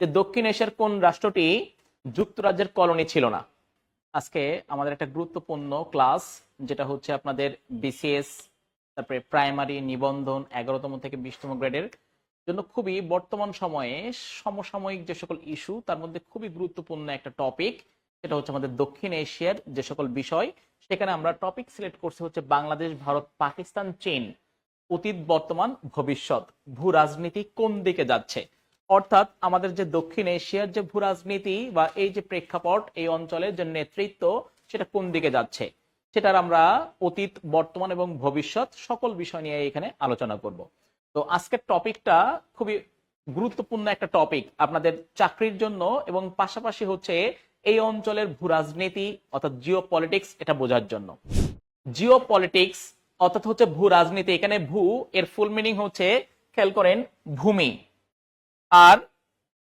যে দক্ষিণ এশিয়ার কোন রাষ্ট্রটি যুক্তরাজ্যের কলোনি ছিল না? আজকে আমাদের একটা গুরুত্বপূর্ণ ক্লাস, যেটা হচ্ছে আপনাদের বিসিএস তারপরে প্রাইমারি, নিবন্ধন, এগারোতম থেকে বিশতম গ্রেডের জন্য খুবই বর্তমান সময়ে সমসাময়িক যে সকল ইস্যু, তার মধ্যে খুবই গুরুত্বপূর্ণ একটা টপিক, সেটা হচ্ছে আমাদের দক্ষিণ এশিয়ার যে সকল বিষয়। সেখানে আমরা টপিক সিলেক্ট করছি হচ্ছে বাংলাদেশ, ভারত, পাকিস্তান, চীন, অতীত, বর্তমান, ভবিষ্যৎ। ভূ রাজনীতি কোন দিকে যাচ্ছে? অর্থাৎ আমাদের যে দক্ষিণ এশিয়ার যে ভূ রাজনীতি বা এই যে প্রেক্ষাপট, এই অঞ্চলের যে নেতৃত্ব, সেটা কোন দিকে যাচ্ছে? সেটার আমরা অতীত, বর্তমান এবং ভবিষ্যৎ সকল বিষয় নিয়ে এখানে আলোচনা করব। তো আজকের টপিকটা খুবই গুরুত্বপূর্ণ একটা টপিক আপনাদের চাকরির জন্য এবং পাশাপাশি হচ্ছে এই অঞ্চলের ভূ রাজনীতি অর্থাৎ জিও পলিটিক্স এটা বোঝার জন্য। জিও পলিটিক্স অর্থাৎ হচ্ছে ভূ রাজনীতি এখানে ভূ, এর ফুল মিনিং হচ্ছে, খেয়াল করেন, ভূমি। আর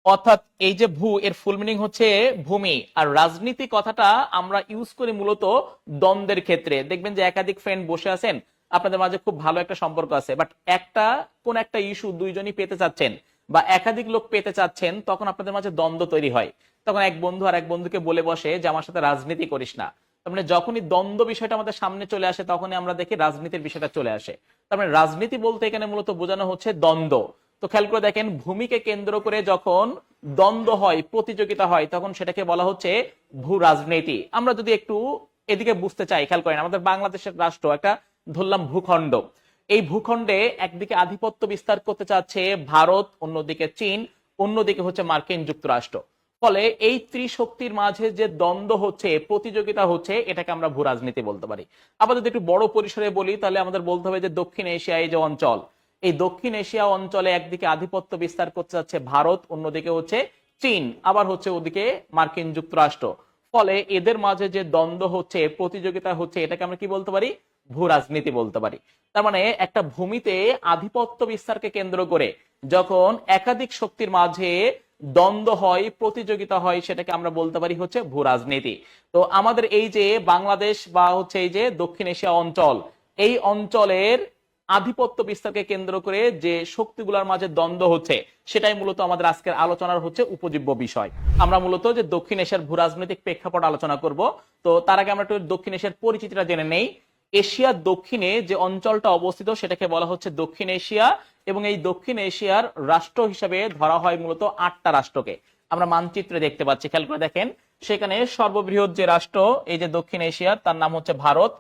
অর্থাৎ এই যে ভূ, এর ফুল মিনিং হচ্ছে ভূমি। আর রাজনীতি কথাটা আমরা ইউজ করি মূলত দ্বন্দ্বের ক্ষেত্রে। দেখবেন যে একাধিক ফ্রেন্ড বসে আছেন, আপনাদের মাঝে খুব ভালো একটা সম্পর্ক আছে। বাট একটা, কোন একটা ইস্যু দুইজনই পেতে চাচ্ছেন বা একাধিক লোক পেতে চাচ্ছেন, তখন আপনাদের মাঝে দ্বন্দ্ব তৈরি হয়। তখন এক বন্ধু আর এক বন্ধুকে বলে বসে যে, আমার সাথে রাজনীতি করিস না। তার মানে যখনই দ্বন্দ্ব বিষয়টা আমাদের সামনে চলে আসে, তখনই আমরা দেখি রাজনীতির বিষয়টা চলে আসে। তার মানে রাজনীতি বলতে এখানে মূলত বোঝানো হচ্ছে দ্বন্দ্ব। তো খেয়াল করে দেখেন, ভূমিকে কেন্দ্র করে যখন দ্বন্দ্ব হয়, প্রতিযোগিতা হয়, তখন সেটাকে বলা হচ্ছে ভূ রাজনীতি আমরা যদি একটু এদিকে বুঝতে চাই, খেয়াল করেন, আমাদের বাংলাদেশের রাষ্ট্র একটা, ধরলাম ভূখণ্ড। এই ভূখণ্ডে একদিকে আধিপত্য বিস্তার করতে চাচ্ছে ভারত, অন্যদিকে চীন, অন্যদিকে হচ্ছে মার্কিন যুক্তরাষ্ট্র। ফলে এই ত্রিশক্তির মাঝে যে দ্বন্দ্ব হচ্ছে, প্রতিযোগিতা হচ্ছে, এটাকে আমরা ভূ রাজনীতি বলতে পারি। আবার যদি একটু বড় পরিসরে বলি, তাহলে আমাদের বলতে হবে যে দক্ষিণ এশিয়ায় যে অঞ্চল এই দক্ষিণ এশিয়া অঞ্চলে একদিকে আধিপত্য বিস্তার করতে যাচ্ছে ভারত, অন্যদিকে হচ্ছে চীন, আবার হচ্ছে ওদিকে মার্কিন যুক্তরাষ্ট্র। ফলে এদের মাঝে যে দ্বন্দ্ব হচ্ছে প্রতিযোগিতা হচ্ছে, এটাকে আমরা কি বলতে পারি? ভূ রাজনীতি বলতে পারি। তার মানে একটা ভূমিতে আধিপত্য বিস্তারকে কেন্দ্র করে যখন একাধিক শক্তির মাঝে দ্বন্দ্ব হয়, প্রতিযোগিতা হয়, সেটাকে আমরা বলতে পারি হচ্ছে ভূ রাজনীতি। তো আমাদের এই যে বাংলাদেশ বা হচ্ছে এই যে দক্ষিণ এশিয়া অঞ্চল, এই অঞ্চলের আধিপত্য বিস্তারকে কেন্দ্র করে যে শক্তিগুলোর মাঝে দ্বন্দ্ব হচ্ছে, সেটাই মূলত আমাদের আজকের আলোচনার হচ্ছে উপজীব্য বিষয়। আমরা মূলত যে দক্ষিণ এশিয়ার ভূ রাজনৈতিক প্রেক্ষাপট আলোচনা করব, তো তার আগে আমরা একটু দক্ষিণ এশিয়ার পরিচিতিটা জেনে নেই। এশিয়ার দক্ষিণে যে অঞ্চলটা অবস্থিত, সেটাকে বলা হচ্ছে দক্ষিণ এশিয়া, এবং এই দক্ষিণ এশিয়ার রাষ্ট্র হিসেবে ধরা হয় মূলত আটটা রাষ্ট্রকে। আমরা মানচিত্রে দেখতে পাচ্ছি, খেয়াল করে দেখেন। সেখানে সর্ববৃহৎ যে রাষ্ট্র, এই যে দক্ষিণ এশিয়ার, তার নাম হচ্ছে ভারত।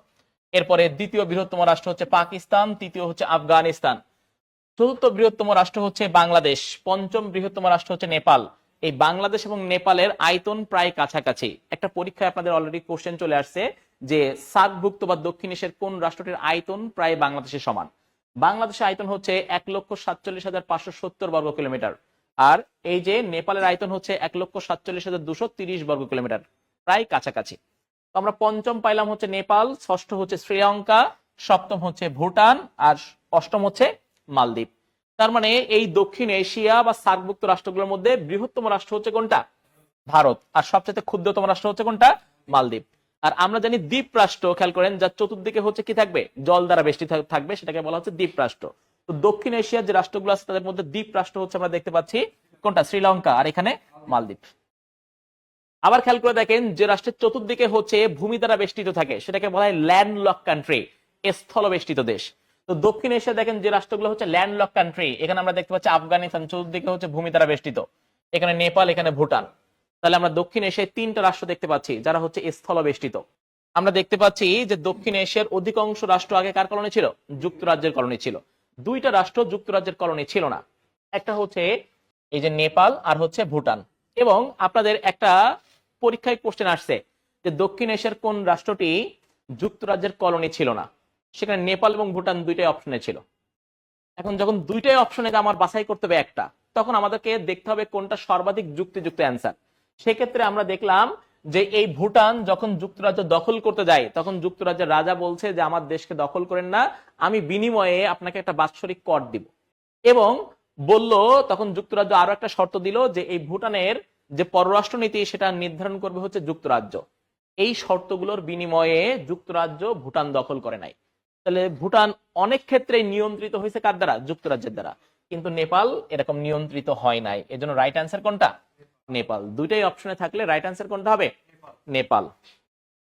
এরপরে দ্বিতীয় বৃহত্তম রাষ্ট্র হচ্ছে পাকিস্তান, তৃতীয় হচ্ছে আফগানিস্তান। চতুর্থ বৃহত্তম রাষ্ট্র হচ্ছে বাংলাদেশ, পঞ্চম বৃহত্তম রাষ্ট্র হচ্ছে নেপাল। এই বাংলাদেশ এবং নেপালের আয়তন প্রায় কাছাকাছি। একটা পরীক্ষায় আপনাদের অলরেডি কোশ্চেন চলে আসছে যে সার্কভুক্ত বা দক্ষিণ এশিয়ার কোন রাষ্ট্রটির আয়তন প্রায় বাংলাদেশের সমান? বাংলাদেশের আয়তন হচ্ছে এক লক্ষ সাতচল্লিশ হাজার পাঁচশো সত্তর বর্গ কিলোমিটার। আর এই যে নেপালের আয়তন হচ্ছে এক লক্ষ সাতচল্লিশ হাজার দুশো তিরিশ বর্গ কিলোমিটার, প্রায় কাছাকাছি। আমরা পঞ্চম পাইলাম হচ্ছে নেপাল, ষষ্ঠ হচ্ছে শ্রীলঙ্কা, সপ্তম হচ্ছে ভুটান আর অষ্টম হচ্ছে মালদ্বীপ। তার মানে এই দক্ষিণ এশিয়া বা সার্কভুক্ত রাষ্ট্রগুলোর মধ্যে বৃহত্তম রাষ্ট্র হচ্ছে কোনটা? ভারত। আর সবচেয়ে ক্ষুদ্রতম রাষ্ট্র হচ্ছে কোনটা? মালদ্বীপ। আর আমরা জানি দ্বীপ রাষ্ট্র, খেয়াল করেন, যার চতুর্দিকে হচ্ছে কি থাকবে? জল দ্বারা বেষ্টিত থাকবে, সেটাকে বলা হচ্ছে দ্বীপ রাষ্ট্র। তো দক্ষিণ এশিয়ার যে রাষ্ট্রগুলো আছে, তাদের মধ্যে দ্বীপ রাষ্ট্র হচ্ছে আমরা দেখতে পাচ্ছি কোনটা? শ্রীলঙ্কা, আর এখানে মালদ্বীপ। আবার খেয়াল করে দেখেন যে রাষ্ট্রের চতুর্দিকে হচ্ছে ভূমি দ্বারা বেষ্টিত থাকে। সেটাকে বলা হয় ল্যান্ড লক কান্ট্রি, স্থল বেষ্টিত দেশ। তো দক্ষিণ এশিয়া দেখেন যে রাষ্ট্রগুলো হচ্ছে ল্যান্ড লক কান্ট্রি, এখানে আমরা দেখতে পাচ্ছি আফগানিস্তান চতুর্দিকে হচ্ছে ভূমি দ্বারা বেষ্টিত। এখানে নেপাল, এখানে ভুটান। তাহলে আমরা দক্ষিণ এশিয়ায় তিনটা রাষ্ট্র দেখতে পাচ্ছি যারা হচ্ছে স্থল বেষ্টিত। আমরা দেখতে পাচ্ছি যে দক্ষিণ এশিয়ার অধিকাংশ রাষ্ট্র আগে কার কলোনি ছিল? যুক্তরাজ্যের কলোনি ছিল। দুইটা রাষ্ট্র যুক্তরাজ্যের কলোনি ছিল না। একটা হচ্ছে এই যে নেপাল আর হচ্ছে ভুটান। এবং আপনাদের একটা পরীক্ষায় কোশ্চেন আসছে যে দক্ষিণ এশিয়ার কোন রাষ্ট্রটি যুক্তরাজ্যের কলোনি ছিল না? সেখানে নেপাল এবং ভুটান দুইটাই অপশনে ছিল। এখন যখন দুইটাই অপশনে আমার বাছাই করতে হবে একটা, তখন আমাদেরকে দেখতে হবে কোনটা সর্বাধিক যুক্তিযুক্ত অ্যান্সার সেক্ষেত্রে আমরা দেখলাম যে এই ভুটান যখন যুক্তরাজ্য দখল করতে যায়, তখন যুক্তরাজ্যের রাজা বলছে যে, আমার দেশকে দখল করেন না, আমি বিনিময়ে আপনাকে একটা বাৎসরিক কর দিব। এবং বলল, তখন যুক্তরাজ্য আরও একটা শর্ত দিল যে, এই ভুটানের যে পররাষ্ট্র নীতি সেটা নির্ধারণ করবে হচ্ছে যুক্তরাজ্য। এই শর্তগুলোর বিনিময়ে যুক্তরাজ্য ভুটান দখল করে নাই। তাহলে ভুটান অনেক ক্ষেত্রে নিয়ন্ত্রিত হয়েছে কার দ্বারা? যুক্তরাজ্যের দ্বারা। কিন্তু নেপাল এরকম নিয়ন্ত্রিত হয় নাই। এজন্য রাইট অ্যান্সার কোনটা? নেপাল। দুইটাই অপশনে থাকলে রাইট অ্যান্সার কোনটা হবে? নেপাল।